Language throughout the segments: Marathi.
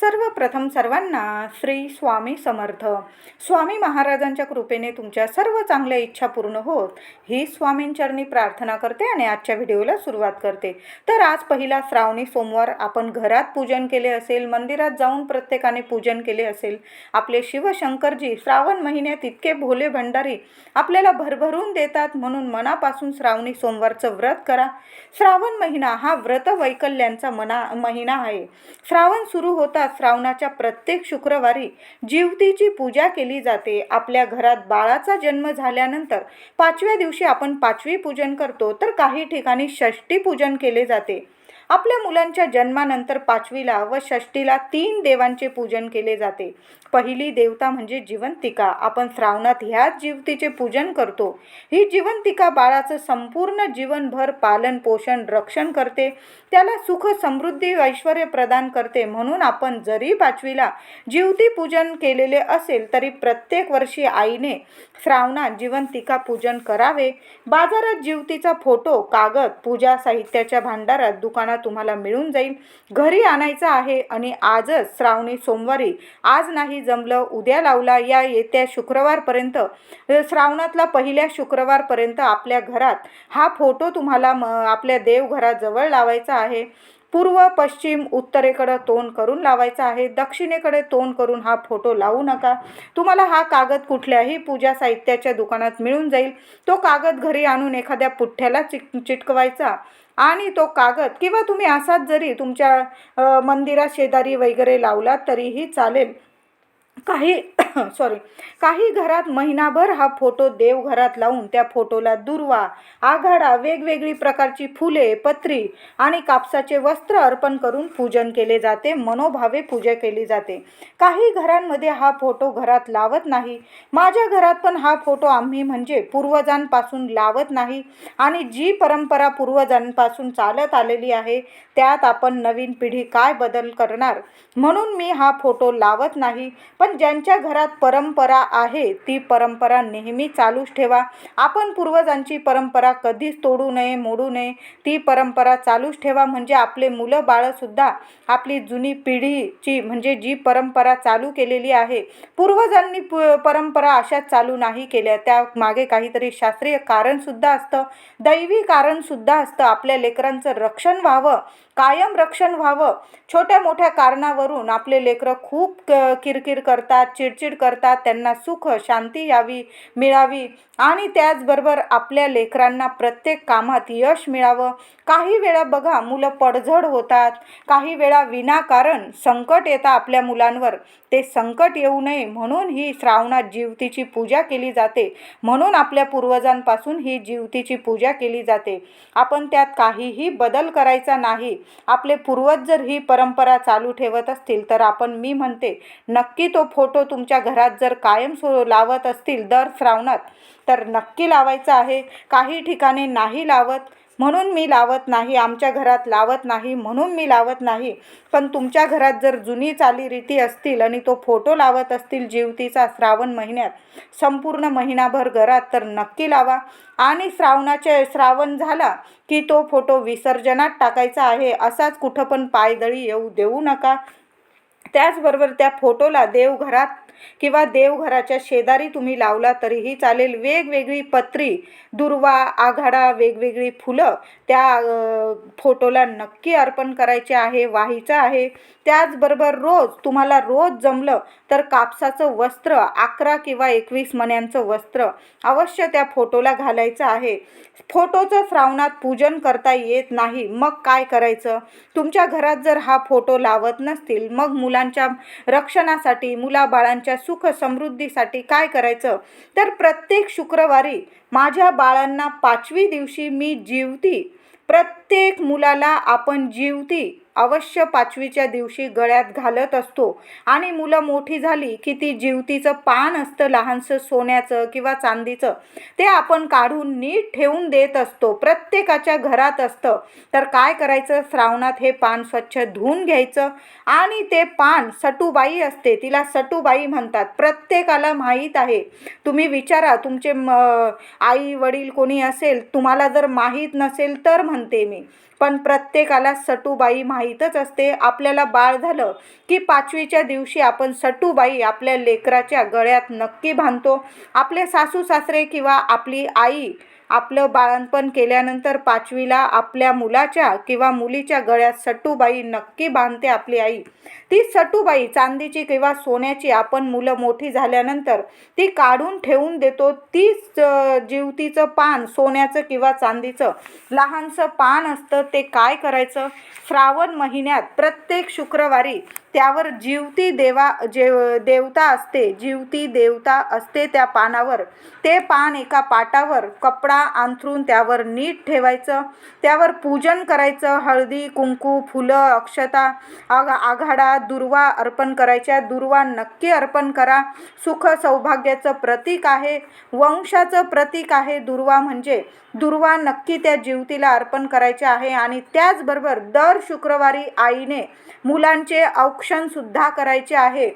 सर्वप्रथम सर्वांना श्री स्वामी समर्थ. स्वामी महाराजांच्या कृपेने तुमच्या सर्व चांगल्या इच्छा पूर्ण होत. ही स्वामींचरणी प्रार्थना करते आणि आजच्या व्हिडिओला सुरुवात करते. तर आज पहिला श्रावणी सोमवार. आपण घरात पूजन केले असेल मंदिरात जाऊन प्रत्येकाने पूजन केले असेल आपले शिवशंकरजी श्रावण महिन्यात इतके भोले भंडारी आपल्याला भरभरून देतात म्हणून मनापासून श्रावणी सोमवारचं व्रत करा. श्रावण महिना हा व्रत वैकल्यांचा मना महिना आहे. श्रावण सुरू होता श्रावणाच्या प्रत्येक शुक्रवारी जीवतीची पूजा केली जाते. आपल्या घरात बाळाचा जन्म झाल्यानंतर पाचव्या दिवशी आपण पाचवी पूजन करतो. तर काही ठिकाणी षष्टी पूजन केले जाते. आपल्या मुलांच्या जन्मानंतर पाचवीला व षष्टीला तीन देवांचे पूजन केले जाते. पहिली देवता म्हणजे जिवंतिका. आपण श्रावणात ह्याच जीवतीचे पूजन करतो. ही जिवंतिका बाळाचं संपूर्ण जीवनभर पालन पोषण रक्षण करते. त्याला सुख समृद्धी ऐश्वर प्रदान करते. म्हणून आपण जरी पाचवीला जीवती पूजन केलेले असेल तरी प्रत्येक वर्षी आईने श्रावणात जिवंतिका पूजन करावे. बाजारात जीवतीचा फोटो कागद पूजा साहित्याच्या भांडारात दुकानात तुम्हाला मिळून जाईल. घरी आणायचं आहे आणि आजच श्रावणी सोमवारी आज नाही जमलं उद्या लावला. या येत्या शुक्रवारपर्यंत श्रावणातला पहिल्या शुक्रवारपर्यंत आपल्या घरात हा फोटो तुम्हाला म आपल्या देवघराजवळ लावायचा आहे. पूर्व पश्चिम उत्तरेकडं तोंड करून लावायचा आहे. दक्षिणेकडे तोंड करून हा फोटो लावू नका. तुम्हाला हा कागद कुठल्याही पूजा साहित्याच्या दुकानात मिळून जाईल. तो कागद घरी आणून एखाद्या पुठ्ठ्याला चिक चिटकवायचा. आणि तो कागद किंवा तुम्ही असाच जरी तुमच्या मंदिराशेजारी शेजारी वगैरे लावलात तरीही चालेल. काही सॉरी काही घरात महिनाभर हा फोटो देवघरात लावून त्या फोटोला दुर्वा आघाडा वेगवेगळी प्रकारची फुले पत्री आणि कापसाचे वस्त्र अर्पण करून पूजन केले जाते मनोभावे पूजा केली जाते. काही घरांमध्ये हा फोटो घरात लावत नाही. माझ्या घरात पण हा फोटो आम्ही म्हणजे पूर्वजांपासून लावत नाही आणि जी परंपरा पूर्वजांपासून चालत आलेली आहे त्यात आपण नवीन पिढी काय बदल करणार? म्हणून मी हा फोटो लावत नाही. पण पण ज्यांच्या घरात परंपरा आहे ती परंपरा नेहमी चालूच ठेवा. आपण पूर्वजांची परंपरा कधीच तोडू नये मोडू नये. ती परंपरा चालूच ठेवा म्हणजे आपले मुलं बाळंसुद्धा आपली जुनी पिढीची म्हणजे जी परंपरा चालू केलेली आहे पूर्वजांनी प परंपरा अशाच चालू नाही केल्या. त्या मागे काहीतरी शास्त्रीय कारणसुद्धा असतं. दैवी कारणसुद्धा असतं. आपल्या लेकरांचं रक्षण व्हावं. कायम रक्षण व्हावं. छोट्या मोठ्या कारणावरून आपले लेकरं खूप क किरकिर करतात चिडचिड करतात त्यांना सुख शांती यावी मिळावी. आणि त्याचबरोबर आपल्या लेकरांना प्रत्येक कामात यश मिळावं. काही वेळा बघा मुलं पडझड होतात. काही वेळा विनाकारण संकट येतं आपल्या मुलांवर. ते संकट येऊ नये म्हणून ही श्रावणात जीवतीची पूजा केली जाते. म्हणून आपल्या पूर्वजांपासून ही जीवतीची पूजा केली जाते. आपण त्यात काहीही बदल करायचा नाही. आपले पूर्वज जर ही परंपरा चालू ठेवत असतील तर आपण मी म्हणते नक्की तो फोटो तुमच्या घरात जर कायम सो लावत असतील दर श्रावणात तर नक्की लावायचा आहे. काही ठिकाणी नाही लावत. म्हणून मी लावत नाही आमच्या घरात लावत नाही म्हणून मी लावत नाही. पण तुमच्या घरात जर जुनी चालीरीती असतील आणि तो फोटो लावत असतील जीवतीचा श्रावण महिन्यात संपूर्ण महिनाभर घरात तर नक्की लावा. आणि श्रावणाचे श्रावण झाला की तो फोटो विसर्जनात टाकायचा आहे असाच कुठं पण पायदळी येऊ देऊ नका. त्याचबरोबर त्या फोटोला देवघरात किंवा देवघराच्या शेजारी तुम्ही लावला तरीही चालेल. वेगवेगळी पत्री दुर्वा आघाडा वेगवेगळी फुलं त्या फोटोला नक्की अर्पण करायचे आहे वाहीचं आहे. त्याचबरोबर रोज तुम्हाला रोज जमलं तर कापसाचं वस्त्र अकरा किंवा एकवीस मण्यांचं वस्त्र अवश्य त्या फोटोला घालायचं आहे. फोटोचं श्रावणात पूजन करता येत नाही. मग काय करायचं? तुमच्या घरात जर हा फोटो लावत नसतील मग मुलांच्या रक्षणासाठी मुलाबाळांच्या सुख समृद्धीसाठी काय करायचं? तर प्रत्येक शुक्रवारी माझ्या बाळांना पाचवी दिवशी मी जीवती. प्रत्येक प्रत्येक मुलाला आपण जीवती अवश्य पाचवीच्या दिवशी गळ्यात घालत असतो. आणि मुलं मोठी झाली की ती जीवतीचं पान असतं लहानसं सोन्याचं किंवा चांदीचं. ते आपण काढून नीट ठेवून देत असतो. प्रत्येकाच्या घरात असतं. तर काय करायचं? श्रावणात हे पान स्वच्छ धुवून घ्यायचं. आणि ते पान सटूबाई असते. तिला सटूबाई म्हणतात. प्रत्येकाला माहीत आहे. तुम्ही विचारा तुमचे म आई वडील कोणी असेल तुम्हाला जर माहीत नसेल तर म्हणते मी. पण प्रत्येकाला सटूबाई माहीतच असते. आपल्याला बाळ झालं की पाचवीच्या दिवशी आपण सटूबाई आपल्या लेकराच्या गळ्यात नक्की बांधतो. आपले सासू सासरे किंवा आपली आई आपलं बाळणपण केल्यानंतर पाचवीला आपल्या मुलाच्या किंवा मुलीच्या गळ्यात सटूबाई नक्की बांधते आपली आई. ती सटूबाई चांदीची किंवा सोन्याची आपण मुलं मोठी झाल्यानंतर ती काढून ठेवून देतो. तीच जीवतीचं जिवतीचं पान सोन्याचं किंवा चांदीचं लहानसं पान असतं ते काय करायचं? श्रावण महिन्यात प्रत्येक शुक्रवारी त्यावर जीवती देवा जेव देवता असते जीवती देवता असते त्या पानावर. ते पान एका पाटावर कपडा अंथरून त्यावर नीट ठेवायचं. त्यावर पूजन करायचं. हळदी कुंकू फुलं अक्षता आग आघाडा दुर्वा अर्पण करायच्या. दुर्वा नक्की अर्पण करा. सुख सौभाग्याचं प्रतीक आहे. वंशाचं प्रतीक आहे दुर्वा म्हणजे. दुर्वा नक्की त्या जीवतीला अर्पण करायचे आहे आणि त्याचबरोबर दर शुक्रवारी आईने मुलांचे अव औक्षणसुद्धा करायचे आहे.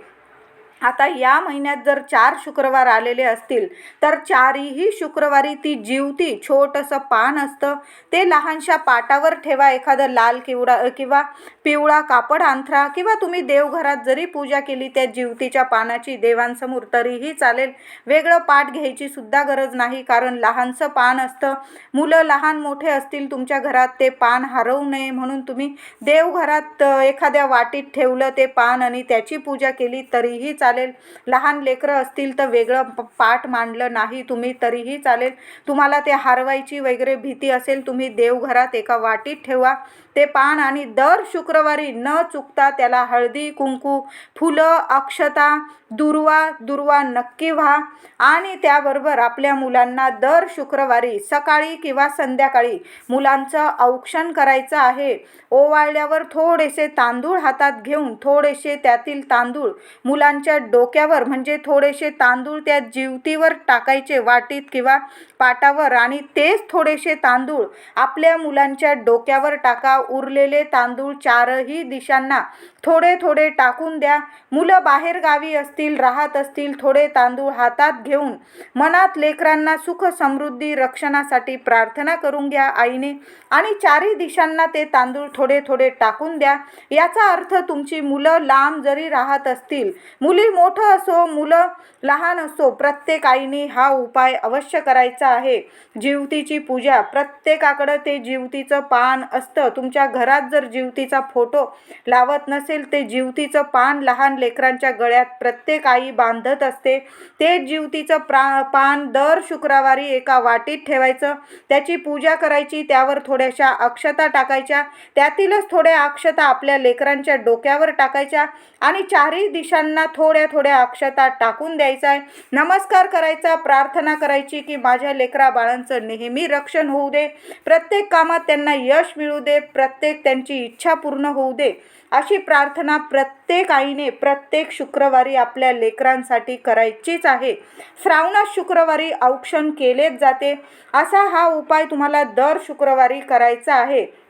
आता या महिन्यात जर चार शुक्रवार आलेले असतील तर चारही शुक्रवारी ती जीवती छोटंसं पान असतं. ते लहानशा पाटावर ठेवा एखादं लाल किवडा किंवा पिवळा कापड अंथरा किंवा तुम्ही देवघरात जरी पूजा केली त्या जीवतीच्या पानाची देवांसमोर तरीही चालेल. वेगळं पाठ घ्यायची सुद्धा गरज नाही कारण लहानसं पान असतं. मुलं लहान मोठे असतील तुमच्या घरात ते पान हरवू नये म्हणून तुम्ही देवघरात एखाद्या वाटीत ठेवलं ते पान आणि त्याची पूजा केली तरीही चालेल. लहान लेकरं असतील तर वेगळं पाठ मांडलं नाही तुम्ही तरीही चालेल. तुम्हाला ते हरवायची वगैरे भीती असेल तुम्ही देवघरात एका वाटीत ठेवा. ते पान आणि दर शुक्रवारी न चुकता त्याला हळदी कुंकू फुलं अक्षता दुर्वा दुर्वा नक्की व्हा. आणि त्याबरोबर आपल्या मुलांना दर शुक्रवारी सकाळी किंवा संध्याकाळी मुलांचं औक्षण करायचं आहे. ओवाळल्यावर थोडेसे तांदूळ हातात घेऊन थोडेसे त्यातील तांदूळ मुलांच्या डोक्यावर म्हणजे थोडेसे तांदूळ त्या जीवतीवर टाकायचे वाटीत किंवा पाटावर आणि तेच थोडेसे तांदूळ आपल्या मुलांच्या डोक्यावर टाका. उरलेले तांदूळ चारही दिशांना थोडे थोडे टाकून द्या. मुलं बाहेर गावी असतील राहत असतील थोडे तांदूळ हातात घेऊन मनात लेकरांना सुख समृद्धी रक्षणासाठी प्रार्थना करून घ्या आईने आणि चारही दिशांना ते तांदूळ थोडे थोडे टाकून द्या. याचा अर्थ तुमची मुलं लांब जरी राहत असतील मुली मोठं असो मुलं लहान असो प्रत्येक आईने हा उपाय अवश्य करायचा आहे. जीवतीची पूजा. प्रत्येकाकडं ते जिवतीचं पान असतं. तुमच्या घरात जर जीवतीचा फोटो लावत नसेल ते जिवतीचं पान लहान लेकरांच्या गळ्यात प्रत्येक आई बांधत असते. ते जिवतीचं प्रा पान दर शुक्रवारी एका वाटीत ठेवायचं. त्याची पूजा करायची त्यावर थोड्याशा अक्षता टाकायच्या. त्यातीलच थोड्या अक्षता आपल्या लेकरांच्या डोक्यावर टाकायच्या आणि चारही दिशांना थोड्या थोड्या अक्षता टाकून द्यायचा आहे नमस्कार करायचा प्रार्थना करायची की माझ्या लेकरा बाळांचं नेहमी रक्षण होऊ दे. प्रत्येक कामात त्यांना यश मिळू दे. प्रत्येक त्यांची इच्छा पूर्ण होऊ दे. अशी प्रार्थना प्रत्येक आईने प्रत्येक शुक्रवारी आपल्या लेकरांसाठी करायचीच आहे. श्रावणात शुक्रवारी औक्षण केलेच जाते. असा हा उपाय तुम्हाला दर शुक्रवारी करायचा आहे.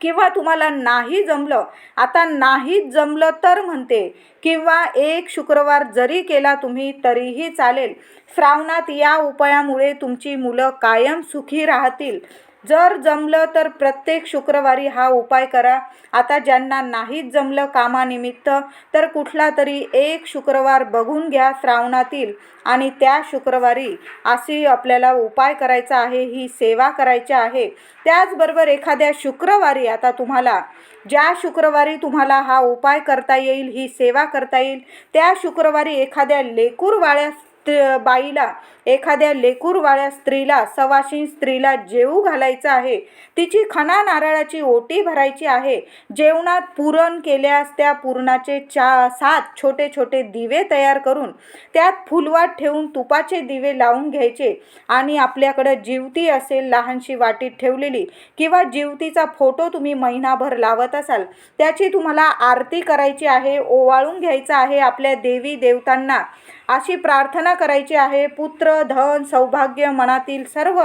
किंवा तुम्हाला नाही जमलं आता नाहीच जमलं तर म्हणते. किंवा एक शुक्रवार जरी केला तुम्ही तरीही चालेल. श्रावणात या उपायामुळे तुमची मुलं कायम सुखी राहतील. जर जमलं तर प्रत्येक शुक्रवारी हा उपाय करा. आता ज्यांना नाहीच जमलं कामानिमित्त तर कुठला तरी एक शुक्रवार बघून घ्या श्रावणातील. आणि त्या शुक्रवारी अशी आपल्याला उपाय करायचा आहे ही सेवा करायची आहे. त्याचबरोबर एखाद्या शुक्रवारी आता तुम्हाला ज्या शुक्रवारी तुम्हाला हा उपाय करता येईल ही सेवा करता येईल त्या शुक्रवारी एखाद्या लेकूरवाळ्या बाईला एखाद्या लेकूरवाळ्या स्त्रीला सवाशीन स्त्रीला जेवू घालायचं आहे. तिची खणा नारळाची ओटी भरायची आहे. जेवणात पुरण केल्यास त्या पुरणाचे चा सात छोटे छोटे दिवे तयार करून त्यात फुलवाट ठेवून तुपाचे दिवे लावून घ्यायचे आणि आपल्याकडं जिवती असेल लहानशी वाटीत ठेवलेली किंवा जिवतीचा फोटो तुम्ही महिनाभर लावत असाल त्याची तुम्हाला आरती करायची आहे ओवाळून घ्यायचं आहे आपल्या देवी देवतांना अशी प्रार्थना करायची आहे पुत्र धन सौभाग्य मनातील सर्व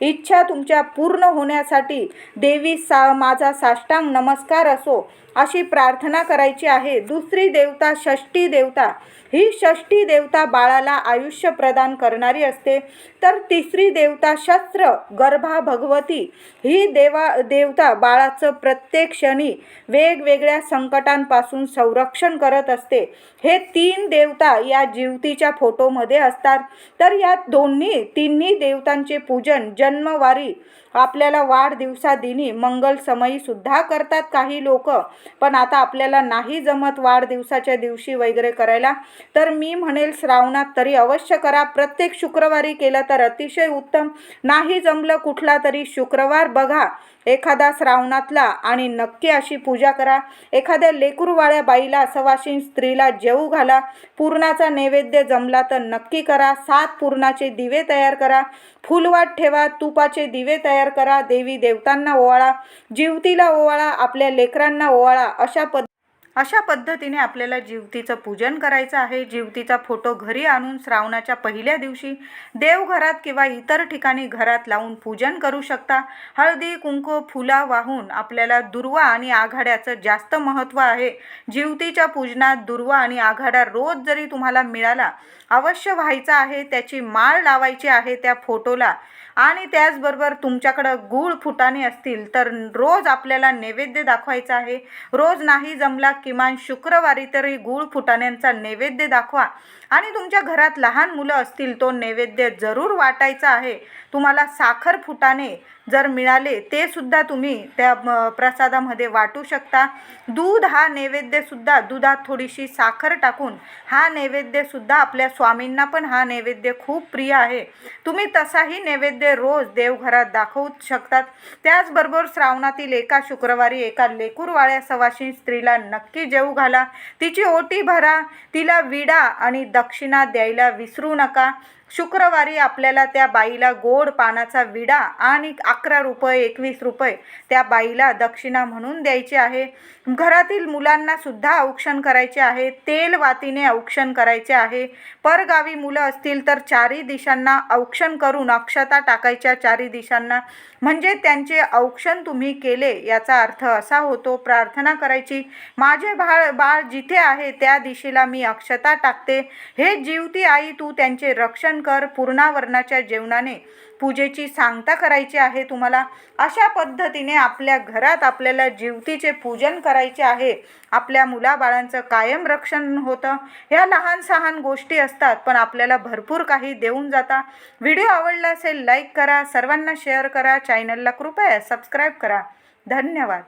इच्छा तुमच्या पूर्ण होण्यासाठी देवी सा माझा साष्टांग नमस्कार असो. अशी प्रार्थना करायची आहे. दुसरी देवता षष्टी देवता. ही षष्टी देवता बाळाला आयुष्य प्रदान करणारी असते. तर तिसरी देवता शस्त्र गर्भा भगवती. ही देवा देवता बाळाचं प्रत्येक क्षणी वेगवेगळ्या संकटांपासून संरक्षण करत असते. हे तीन देवता या जीवतीच्या फोटोमध्ये असतात. तर या दोन्ही तिन्ही देवतांचे पूजन जन्मवारी आपल्याला वाढदिवसादिनी मंगलसमयीसुद्धा सुद्धा करतात काही लोक. पण आता आपल्याला नाही जमत वाढदिवसाच्या दिवशी वगैरे करायला. तर मी म्हणेल श्रावणात तरी अवश्य करा. प्रत्येक शुक्रवारी केलं तर अतिशय उत्तम. नाही जमलं कुठला तरी शुक्रवार बघा. एखादा श्रावणातला आणि नक्की अशी पूजा करा. एखाद्या लेकूरवाळ्या बाईला सवाशीन स्त्रीला जेवू घाला. पूर्णाचा नैवेद्य जमला तर नक्की करा. सात पूर्णाचे दिवे तयार करा. फुलवाट ठेवा तुपाचे दिवे तयार करा देवी देवतांना ओवाळा जीवतीला ओवाळा आपल्या लेकरांना ओवाळा. अशा पद्ध अशा पद्धतीने आपल्याला जीवतीचं पूजन करायचं आहे. जीवतीचा फोटो घरी आणून श्रावणाच्या पहिल्या दिवशी देवघरात किंवा इतर ठिकाणी घरात लावून पूजन करू शकता. हळदी कुंकू फुला वाहून आपल्याला दुर्वा आणि आघाड्याचं जास्त महत्त्व आहे. जीवतीच्या पूजनात दुर्वा आणि आघाडा रोज जरी तुम्हाला मिळाला अवश्य व्हायचा आहे त्याची माळ लावायची आहे त्या फोटोला. आणि त्याचबरोबर तुमच्याकडं गूळ फुटाणे असतील तर रोज आपल्याला नैवेद्य दाखवायचा आहे. रोज नाही जमला किमान शुक्रवारी तरी गूळ फुटाण्यांचा नैवेद्य दाखवा. आणि तुमच्या घरात लहान मुलं असतील तो नैवेद्य जरूर वाटायचा आहे. तुम्हाला साखर फुटाणे जर मिळाले ते सुद्धा तुम्ही त्या प्रसादामध्ये वाटू शकता. दूध हा नैवेद्यसुद्धा दुधात थोडीशी साखर टाकून हा नैवेद्यसुद्धा आपल्या स्वामींना पण हा नैवेद्य खूप प्रिय आहे. तुम्ही तसाही नैवेद्य रोज देवघरात दाखवू शकतात. त्याचबरोबर श्रावणातील एका शुक्रवारी एका लेकूरवाळ्या सवाशी स्त्रीला नक्की जेवू घाला. तिची ओटी भरा तिला विडा आणि दक्षिणा द्यायला विसरू नका. शुक्रवारी आपल्याला त्या बाईला गोड पानाचा विडा आणि अकरा रुपये एकवीस रुपये त्या बाईला दक्षिणा म्हणून द्यायची आहे. घरातील मुलांना सुद्धा औक्षण करायचे आहे. तेल वातीने औक्षण करायचे आहे. परगावी मुलं असतील तर चारी दिशांना औक्षण करून अक्षता टाकायच्या चारी दिशांना. म्हणजे त्यांचे औक्षण तुम्ही केले याचा अर्थ असा होतो प्रार्थना करायची. माझे बाळ बाळ जिथे आहे त्या दिशेला मी अक्षता टाकते. हे जीवती आई तू त्यांचे रक्षण कर पूर्णावरणाच्या जेवणाने पूजेची सांगता करायची आहे तुम्हाला. अशा पद्धतीने आपल्या घरात आपल्याला जीवतीचे पूजन करायचे आहे. आपल्या मुलाबाळांचं कायम रक्षण होतं. ह्या लहान सहान गोष्टी असतात पण आपल्याला भरपूर काही देऊन जाता. व्हिडिओ आवडला असेल लाईक करा. सर्वांना शेअर करा. चॅनलला कृपया सबस्क्राईब करा. धन्यवाद.